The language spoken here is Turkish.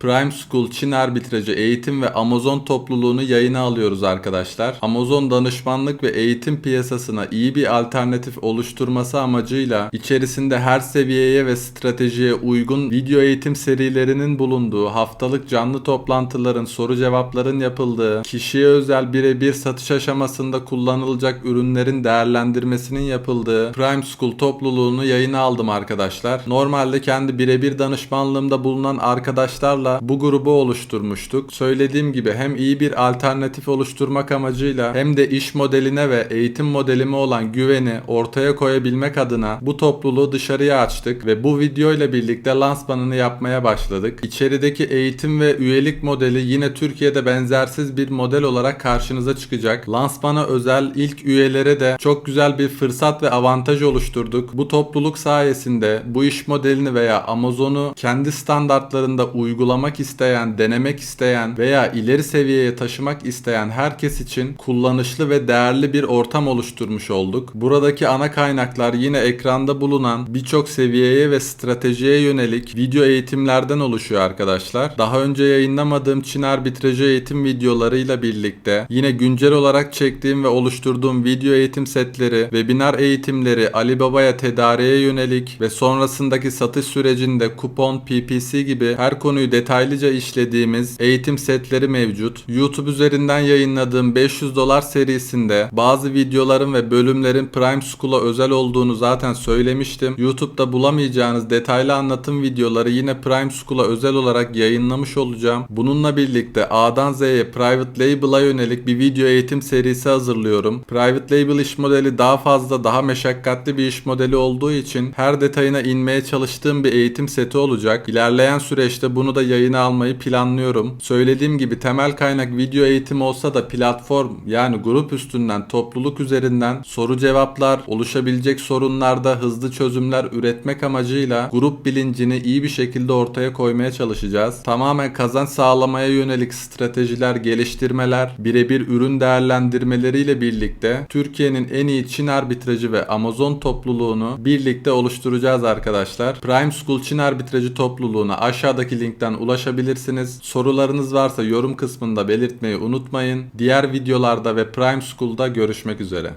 Prime School Çin Arbitrajı Eğitim ve Amazon topluluğunu yayına alıyoruz arkadaşlar. Amazon danışmanlık ve eğitim piyasasına iyi bir alternatif oluşturması amacıyla içerisinde her seviyeye ve stratejiye uygun video eğitim serilerinin bulunduğu, haftalık canlı toplantıların, soru cevapların yapıldığı, kişiye özel birebir satış aşamasında kullanılacak ürünlerin değerlendirmesinin yapıldığı Prime School topluluğunu yayına aldım arkadaşlar. Normalde kendi birebir danışmanlığımda bulunan arkadaşlarla bu grubu oluşturmuştuk. Söylediğim gibi hem iyi bir alternatif oluşturmak amacıyla hem de iş modeline ve eğitim modelime olan güveni ortaya koyabilmek adına bu topluluğu dışarıya açtık ve bu video ile birlikte lansmanını yapmaya başladık. İçerideki eğitim ve üyelik modeli yine Türkiye'de benzersiz bir model olarak karşınıza çıkacak. Lansmana özel ilk üyelere de çok güzel bir fırsat ve avantaj oluşturduk. Bu topluluk sayesinde bu iş modelini veya Amazon'u kendi standartlarında uygulamak isteyen, denemek isteyen veya ileri seviyeye taşımak isteyen herkes için kullanışlı ve değerli bir ortam oluşturmuş olduk. Buradaki ana kaynaklar yine ekranda bulunan birçok seviyeye ve stratejiye yönelik video eğitimlerden oluşuyor arkadaşlar. Daha önce yayınlamadığım Çin arbitrajı eğitim videolarıyla birlikte yine güncel olarak çektiğim ve oluşturduğum video eğitim setleri, webinar eğitimleri, Alibaba'ya tedariğe yönelik ve sonrasındaki satış sürecinde kupon, PPC gibi her konuyu detaylıca işlediğimiz eğitim setleri mevcut. YouTube üzerinden yayınladığım 500 dolar serisinde bazı videoların ve bölümlerin Prime School'a özel olduğunu zaten söylemiştim. YouTube'da bulamayacağınız detaylı anlatım videoları yine Prime School'a özel olarak yayınlamış olacağım. Bununla birlikte A'dan Z'ye Private Label'a yönelik bir video eğitim serisi hazırlıyorum. Private Label iş modeli daha fazla daha meşakkatli bir iş modeli olduğu için her detayına inmeye çalıştığım bir eğitim seti olacak. İlerleyen süreçte bunu da yayına almayı planlıyorum. Söylediğim gibi temel kaynak video eğitim olsa da platform yani grup üstünden topluluk üzerinden soru cevaplar, oluşabilecek sorunlarda hızlı çözümler üretmek amacıyla grup bilincini iyi bir şekilde ortaya koymaya çalışacağız. Tamamen kazanç sağlamaya yönelik stratejiler, geliştirmeler, birebir ürün değerlendirmeleriyle birlikte Türkiye'nin en iyi Çin arbitrajı ve Amazon topluluğunu birlikte oluşturacağız arkadaşlar. Prime School Çin arbitrajı topluluğuna aşağıdaki linkten ulaşabilirsiniz. Sorularınız varsa yorum kısmında belirtmeyi unutmayın. Diğer videolarda ve Prime School'da görüşmek üzere.